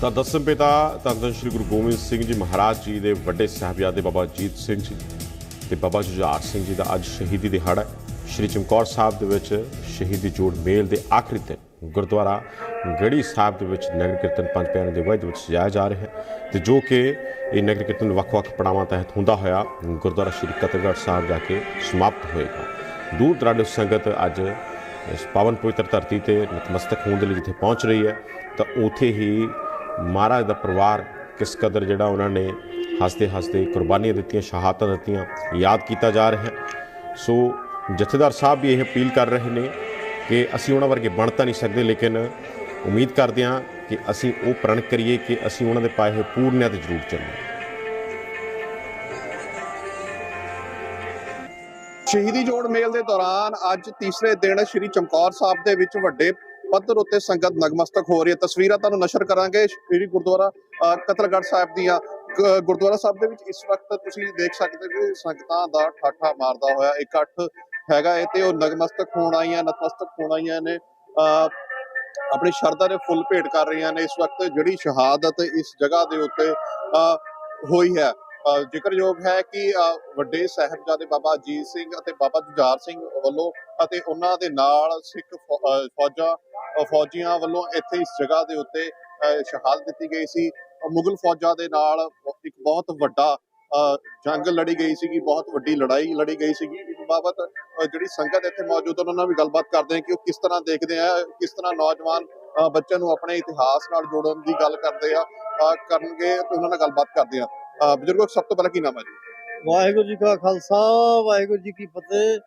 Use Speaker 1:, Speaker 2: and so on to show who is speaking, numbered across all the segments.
Speaker 1: ਤਾਂ ਦਸਮ ਪਿਤਾ ਧੰਨ ਸ਼੍ਰੀ ਗੁਰੂ ਗੋਬਿੰਦ ਸਿੰਘ ਜੀ ਮਹਾਰਾਜ ਜੀ ਦੇ ਵੱਡੇ ਸਾਹਿਬਜ਼ਾਦੇ ਬਾਬਾ ਜੀਤ ਸਿੰਘ ਜੀ ਤੇ ਬਾਬਾ ਜੁਝਾਰ ਸਿੰਘ ਜੀ ਦਾ ਅੱਜ ਸ਼ਹੀਦੀ ਦਿਹਾੜਾ ਹੈ। ਸ਼੍ਰੀ ਚਮਕੌਰ ਸਾਹਿਬ ਦੇ ਵਿੱਚ ਸ਼ਹੀਦੀ ਜੋੜ ਮੇਲ ਦੇ ਆਖਰੀ ਦਿਨ ਗੁਰਦੁਆਰਾ ਗੜੀ ਸਾਹਿਬ ਦੇ ਵਿੱਚ ਨਗਰ ਕੀਰਤਨ ਪੰਜ ਪਿਆਰਿਆਂ ਦੇ ਵਾਅਦੇ ਵਿੱਚ ਸਜਾਇਆ ਜਾ ਰਿਹਾ ਹੈ ਤੇ ਜੋ ਕਿ ਇਹ ਨਗਰ ਕੀਰਤਨ ਵੱਖ-ਵੱਖ ਪੜਾਵਾਂ ਤਹਿਤ ਹੁੰਦਾ ਹੋਇਆ ਗੁਰਦੁਆਰਾ ਸ਼੍ਰੀ ਕਤਲਗੜ੍ਹ ਸਾਹਿਬ ਜਾ ਕੇ ਸਮਾਪਤ ਹੋਏਗਾ। ਦੂਰ ਦਰਾਡੇ ਸੰਗਤ ਅੱਜ ਇਸ ਪਾਵਨ ਪਵਿੱਤਰ ਧਰਤੀ ਤੇ ਨਤਮਸਤਕ ਹੋਣ ਦੇ ਲਈ ਜਿੱਥੇ ਪਹੁੰਚ ਰਹੀ ਹੈ ਤਾਂ ਉਥੇ ਹੀ ਮਹਾਰਾਜ ਦਾ ਪਰਿਵਾਰ ਕਿਸ ਕਦਰ ਜਿਹੜਾ ਉਹਨਾਂ ਨੇ ਹੱਸਦੇ ਹੱਸਦੇ ਕੁਰਬਾਨੀਆਂ ਦਿੱਤੀਆਂ, ਸ਼ਹਾਦਤਾਂ ਦਿੱਤੀਆਂ, ਯਾਦ ਕੀਤਾ ਜਾ ਰਿਹਾ ਸੋ ਜਥੇਦਾਰ ਸਾਹਿਬ ਵੀ ਇਹ ਅਪੀਲ ਕਰ ਰਹੇ ਨੇ ਕਿ ਅਸੀਂ ਉਹਨਾਂ ਵਰਗੇ ਬਣ ਤਾਂ ਨਹੀਂ ਸਕਦੇ, ਲੇਕਿਨ ਉਮੀਦ ਕਰਦੇ ਹਾਂ ਕਿ ਅਸੀਂ ਉਹ ਪ੍ਰਣ ਕਰੀਏ ਕਿ ਅਸੀਂ ਉਹਨਾਂ ਦੇ ਪਾਏ ਹੋਏ ਪੂਰਨਿਆਂ ਤੇ ਜ਼ਰੂਰ ਚੱਲੀਏ।
Speaker 2: ਸ਼ਹੀਦੀ ਜੋੜ ਮੇਲ ਦੇ ਦੌਰਾਨ ਅੱਜ ਤੀਸਰੇ ਦਿਨ ਸ਼੍ਰੀ ਚਮਕੌਰ ਸਾਹਿਬ ਦੇ ਵਿੱਚ ਵੱਡੇ ਪੱਧਰ ਉੱਤੇ ਸੰਗਤ ਨਗਮਸਤਕ ਹੋ ਰਹੀ ਹੈ। ਤਸਵੀਰਾਂ ਤੁਹਾਨੂੰ ਨਸ਼ਰ ਕਰਾਂਗੇ। ਸ਼੍ਰੀ ਗੁਰਦੁਆਰਾ ਕਤਲਗੜ੍ਹ ਸਾਹਿਬ ਦੀਆਂ ਗੁਰਦੁਆਰਾ ਸਾਹਿਬ ਦੇ ਵਿੱਚ ਇਸ ਵਕਤ ਤੁਸੀਂ ਦੇਖ ਸਕਦੇ ਹੋ ਸੰਗਤਾਂ ਦਾ ਠਾਠਾ ਮਾਰਦਾ ਹੋਇਆ ਇਕੱਠ ਹੈਗਾ ਹੈ ਤੇ ਉਹ ਨਗਮਸਤਕ ਹੋਣ ਆਈਆਂ ਨਤਮਸਤਕ ਹੋਣ ਆਈਆਂ ਨੇ। ਆਪਣੀ ਸ਼ਰਧਾ ਦੇ ਫੁੱਲ ਭੇਟ ਕਰ ਰਹੀਆਂ ਨੇ। ਇਸ ਵਕਤ ਜਿਹੜੀ ਸ਼ਹਾਦਤ ਇਸ ਜਗ੍ਹਾ ਦੇ ਉੱਤੇ ਅ, ਹੋਈ ਹੈ। ਅ, ਜ਼ਿਕਰਯੋਗ ਹੈ ਕਿ ਅ, ਵੱਡੇ ਸਾਹਿਬਜ਼ਾਦੇ ਬਾਬਾ ਅਜੀਤ ਸਿੰਘ ਅਤੇ ਬਾਬਾ ਜੁਝਾਰ ਸਿੰਘ ਵੱਲੋਂ ਅਤੇ ਉਹਨਾਂ ਦੇ ਨਾਲ ਸਿੱਖ ਫੌਜਾਂ ਫੌਜੀਆਂ ਵੱਲੋਂ ਇੱਥੇ ਇਸ ਜਗ੍ਹਾ ਦੇ ਉੱਤੇ ਸ਼ਹਾਦਤ ਦਿੱਤੀ ਗਈ ਸੀ। ਮੁਗਲ ਫੌਜਾਂ ਦੇ ਨਾਲ ਇੱਕ ਬਹੁਤ ਵੱਡਾ ਜੰਗ ਲੜੀ ਗਈ ਸੀਗੀ ਬਹੁਤ ਵੱਡੀ ਲੜਾਈ ਲੜੀ ਗਈ ਸੀਗੀ। ਇਸ ਬਾਬਤ ਜਿਹੜੀ ਸੰਗਤ ਇੱਥੇ ਮੌਜੂਦ ਉਹਨਾਂ ਨਾਲ ਵੀ ਗੱਲਬਾਤ ਕਰਦੇ ਹਾਂ ਕਿ ਉਹ ਕਿਸ ਤਰ੍ਹਾਂ ਦੇਖਦੇ ਆ ਕਿਸ ਤਰ੍ਹਾਂ ਨੌਜਵਾਨ ਬੱਚਿਆਂ ਨੂੰ ਆਪਣੇ ਇਤਿਹਾਸ ਨਾਲ ਜੋੜਨ ਦੀ ਗੱਲ ਕਰਦੇ ਆ ਕਰਨਗੇ ਤੇ ਉਹਨਾਂ ਨਾਲ ਗੱਲਬਾਤ ਕਰਦੇ ਆ ਅ, ਬਜ਼ੁਰਗੋ ਸਭ ਤੋਂ ਪਹਿਲਾਂ ਕੀ ਨਾਮ ਹੈ ਜੀ?
Speaker 3: ਵਾਹਿਗੁਰੂ ਜੀ ਕਾ ਖਾਲਸਾ ਵਾਹਿਗੁਰੂ ਜੀ ਕੀ ਫਤਿਹ।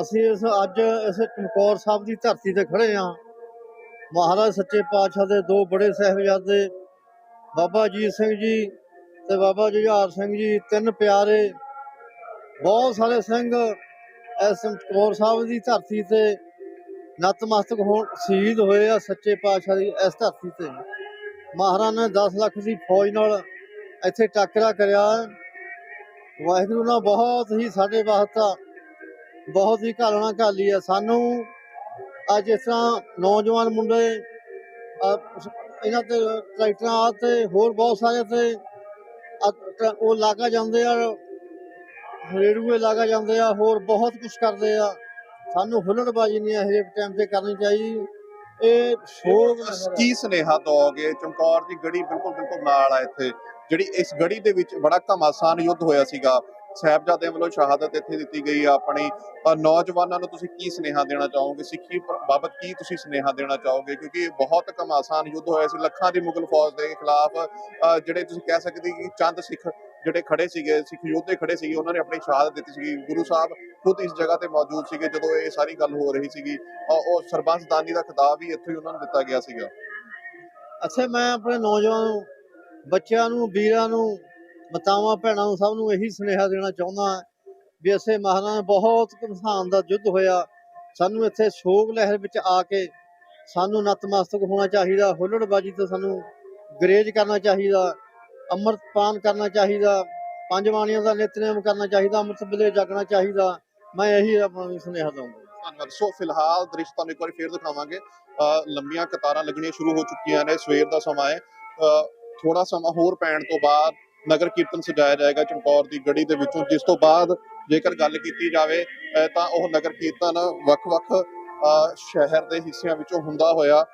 Speaker 3: ਅਸੀਂ ਇਸ ਅੱਜ ਇਸ ਚਮਕੌਰ ਸਾਹਿਬ ਦੀ ਧਰਤੀ ਤੇ ਖੜੇ ਹਾਂ। ਮਹਾਰਾਜ ਸੱਚੇ ਪਾਤਸ਼ਾਹ ਦੇ ਦੋ ਬੜੇ ਸਾਹਿਬਜ਼ਾਦੇ, ਬਾਬਾ ਅਜੀਤ ਸਿੰਘ ਜੀ ਤੇ ਬਾਬਾ ਜੁਝਾਰ ਸਿੰਘ ਜੀ, ਤਿੰਨ ਪਿਆਰੇ, ਬਹੁਤ ਸਾਰੇ ਸਿੰਘ ਇਸ ਚਮਕੌਰ ਸਾਹਿਬ ਦੀ ਧਰਤੀ ਤੇ ਨਤਮਸਤਕ ਹੋਣ, ਸ਼ਹੀਦ ਹੋਏ ਆ ਸੱਚੇ ਪਾਤਸ਼ਾਹ ਦੀ ਇਸ ਧਰਤੀ ਤੇ। ਮਹਾਰਾਜ ਨੇ 10 ਲੱਖ ਦੀ ਫੌਜ ਨਾਲ ਇੱਥੇ ਟੱਕਰਾ ਕਰਿਆ। ਵਾਹਿਗੁਰੂ ਨਾਲ ਬਹੁਤ ਹੀ ਸਾਡੇ ਵਾਸਤਾ ਬਹੁਤ ਹੀ ਘਾਲਣਾ ਘਾਲੀ ਹੈ ਸਾਨੂੰ ਅੱਜ ਇਸ ਤਰ੍ਹਾਂ ਨੌਜਵਾਨ ਮੁੰਡੇ ਇਹਨਾਂ ਤੇ ਟਰੈਕਟਰਾਂ ਤੇ ਹੋਰ ਬਹੁਤ ਸਾਰੇ ਤੇ ਉਹ ਲਾਗਾ ਜਾਂਦੇ ਆ, ਰੇੜੂਏ ਲਾਗਾ ਜਾਂਦੇ ਆ, ਹੋਰ ਬਹੁਤ ਕੁਝ ਕਰਦੇ ਆ। ਸਾਨੂੰ ਹੁੱਲੜਬਾਜੀ ਨਹੀਂ ਇਹ ਟਾਈਮ ਤੇ ਕਰਨੀ ਚਾਹੀਦੀ। ਇਹ ਸ਼ੋਕ
Speaker 2: ਕੀ ਸੁਨੇਹਾ ਦੋਗੇ? ਚਮਕੌਰ ਦੀ ਗੜੀ ਬਿਲਕੁਲ ਬਿਲਕੁਲ ਨਾਲ ਆ ਇੱਥੇ। ਜਿਹੜੀ ਇਸ ਗੜੀ ਦੇ ਵਿੱਚ ਬੜਾ ਘਮਾਸਾਨ ਯੁੱਧ ਹੋਇਆ ਸੀਗਾ। ਸਾਹਿਬਜ਼ਾਦਿਆਂ ਵੱਲੋਂ ਸ਼ਹਾਦਤ ਇੱਥੇ ਦਿੱਤੀ ਗਈ ਆ ਆਪਣੀ। ਨੌਜਵਾਨਾਂ ਨੂੰ ਤੁਸੀਂ ਕੀ ਸੁਨੇਹਾ ਦੇਣਾ ਚਾਹੋਗੇ? ਸਿੱਖੀ ਬਾਬਤ ਕੀ ਤੁਸੀਂ ਸੁਨੇਹਾ ਦੇਣਾ ਚਾਹੋਗੇ? ਕਿਉਂਕਿ ਇਹ ਬਹੁਤ ਘਮਾਸਾਨ ਯੁੱਧ ਹੋਇਆ ਸੀ। ਲੱਖਾਂ ਦੀ ਮੁਗਲ ਫੌਜ ਦੇ ਖਿਲਾਫ ਜਿਹੜੇ ਤੁਸੀਂ ਕਹਿ ਸਕਦੇ ਕਿ ਚੰਦ ਸਿੱਖ ਜਿਹੜੇ ਖੜੇ ਸੀਗੇ ਸਿੱਖ ਯੋਧੇ ਖੜੇ ਸੀਗੇ ਉਹਨਾਂ ਨੇ ਆਪਣੀ ਸ਼ਹਾਦਤ ਦਿੱਤੀ ਸੀਗੀ। ਗੁਰੂ ਸਾਹਿਬ ਖੁਦ ਇਸ ਜਗ੍ਹਾ ਤੇ ਮੌਜੂਦ ਸੀਗੇ ਜਦੋਂ ਇਹ ਸਾਰੀ ਗੱਲ ਹੋ ਰਹੀ ਸੀਗੀ। ਅ, ਉਹ ਸਰਬੰਸਦਾਨੀ ਦਾ ਖਿਤਾਬ ਵੀ ਇੱਥੋਂ ਹੀ ਉਹਨਾਂ ਨੂੰ ਦਿੱਤਾ ਗਿਆ ਸੀਗਾ।
Speaker 3: ਅੱਛਾ ਮੈਂ ਆਪਣੇ ਨੌਜਵਾਨ ਬੱਚਿਆਂ ਨੂੰ ਵੀਰਾਂ ਨੂੰ ਮਾਤਾਵਾਂ ਭੈਣਾਂ ਨੂੰ ਸਭ ਨੂੰ ਇਹੀ ਸੁਨੇਹਾ ਦੇਣਾ ਚਾਹੁੰਦਾ ਹਾਂ ਵੀ ਅਸੀਂ ਮਹਾਰਾਜ ਬਹੁਤ ਘਮਸਾਨ ਦਾ ਯੁੱਧ ਹੋਇਆ। ਸਾਨੂੰ ਇੱਥੇ ਸ਼ੋਕ ਲਹਿਰ ਵਿੱਚ ਆ ਕੇ ਸਾਨੂੰ ਨਤਮਸਤਕ ਹੋਣਾ ਚਾਹੀਦਾ, ਹੁੱਲੜਬਾਜੀ ਤੋਂ ਸਾਨੂੰ ਗਰੇਜ ਕਰਨਾ ਚਾਹੀਦਾ, ਅੰਮ੍ਰਿਤ ਪਾਨ ਕਰਨਾ ਚਾਹੀਦਾ, ਪੰਜ ਬਾਣੀਆਂ ਦਾ ਨਿਤਨੇਮ ਕਰਨਾ ਚਾਹੀਦਾ, ਅੰਮ੍ਰਿਤ ਵੇਲੇ ਜਾਗਣਾ ਚਾਹੀਦਾ। ਮੈਂ ਇਹੀ ਆਪਣਾ ਵੀ ਸੁਨੇਹਾ ਦਊਂਗਾ।
Speaker 2: ਧੰਨਵਾਦ। ਸੋ ਫਿਲਹਾਲ ਦ੍ਰਿਸ਼ ਤੁਹਾਨੂੰ ਇੱਕ ਵਾਰੀ ਫੇਰ ਦਿਖਾਵਾਂਗੇ। ਲੰਬੀਆਂ ਕਤਾਰਾਂ ਲੱਗਣੀਆਂ ਸ਼ੁਰੂ ਹੋ ਚੁੱਕੀਆਂ ਨੇ, ਸਵੇਰ ਦਾ ਸਮਾਂ ਹੈ। ਥੋੜਾ ਸਮਾਂ ਹੋਰ ਪੈਣ ਤੋਂ ਬਾਅਦ ਨਗਰ ਕੀਰਤਨ ਸਜਾਇਆ ਜਾਏਗਾ ਚਮਕੌਰ ਦੀ ਗੜੀ ਦੇ ਵਿੱਚੋਂ। ਜਿਸ ਤੋਂ ਬਾਅਦ ਜੇਕਰ ਗੱਲ ਕੀਤੀ ਜਾਵੇ ਤਾਂ ਉਹ ਨਗਰ ਕੀਰਤਨ ਵੱਖ-ਵੱਖ ਅ, ਸ਼ਹਿਰ ਦੇ ਹਿੱਸਿਆਂ ਵਿੱਚੋਂ ਹੁੰਦਾ ਹੋਇਆ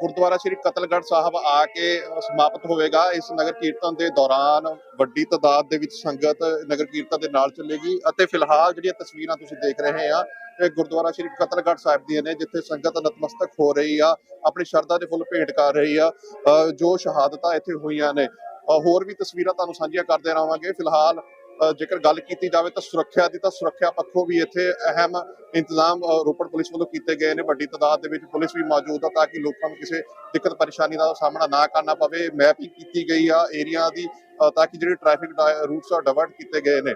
Speaker 2: ਗੁਰਦੁਆਰਾ ਸ੍ਰੀ ਕਤਲਗੜ੍ਹ ਸਾਹਿਬ ਆ ਕੇ ਸਮਾਪਤ ਹੋਵੇਗਾ। ਇਸ ਨਗਰ ਕੀਰਤਨ ਦੇ ਦੌਰਾਨ ਵੱਡੀ ਤਾਦਾਦ ਦੇ ਵਿੱਚ ਸੰਗਤ ਨਗਰ ਕੀਰਤਨ ਦੇ ਨਾਲ ਚੱਲੇਗੀ ਅਤੇ ਫਿਲਹਾਲ ਜਿਹੜੀਆਂ ਤਸਵੀਰਾਂ ਤੁਸੀਂ ਦੇਖ ਰਹੇ ਆ ਇਹ ਗੁਰਦੁਆਰਾ ਸ੍ਰੀ ਕਤਲਗੜ੍ਹ ਸਾਹਿਬ ਦੀਆਂ ਨੇ ਜਿੱਥੇ ਸੰਗਤ ਨਤਮਸਤਕ ਹੋ ਰਹੀ ਆ ਆਪਣੀ ਸ਼ਰਧਾ ਦੇ ਫੁੱਲ ਭੇਟ ਕਰ ਰਹੀ ਆ ਅ, ਜੋ ਸ਼ਹਾਦਤਾਂ ਇੱਥੇ ਹੋਈਆਂ ਨੇ। ਹੋਰ ਵੀ ਤਸਵੀਰਾਂ ਤੁਹਾਨੂੰ ਸਾਂਝੀਆਂ ਕਰਦੇ ਰਹਾਂਗੇ ਫਿਲਹਾਲ ਜੇਕਰ ਗੱਲ ਕੀਤੀ ਜਾਵੇ ਤਾਂ ਸੁਰੱਖਿਆ ਦੀ ਤਾਂ ਸੁਰੱਖਿਆ ਪੱਖੋਂ ਵੀ ਇੱਥੇ ਅਹਿਮ ਇੰਤਜ਼ਾਮ ਰੋਪੜ ਪੁਲਿਸ ਵੱਲੋਂ ਕੀਤੇ ਗਏ ਨੇ। ਵੱਡੀ ਤਾਦਾਦ ਦੇ ਵਿੱਚ ਪੁਲਿਸ ਵੀ ਮੌਜੂਦ ਆ ਤਾਂ ਕਿ ਲੋਕਾਂ ਨੂੰ ਕਿਸੇ ਦਿੱਕਤ ਪਰੇਸ਼ਾਨੀ ਦਾ ਸਾਹਮਣਾ ਨਾ ਕਰਨਾ ਪਵੇ। ਮੈਪਿੰਗ ਕੀਤੀ ਗਈ ਆ ਏਰੀਆ ਦੀ ਤਾਂ ਕਿ ਜਿਹੜੇ ਟ੍ਰੈਫਿਕ ਰੂਟਸ ਆ ਡਿਵਰਟ ਕੀਤੇ ਗਏ ਨੇ।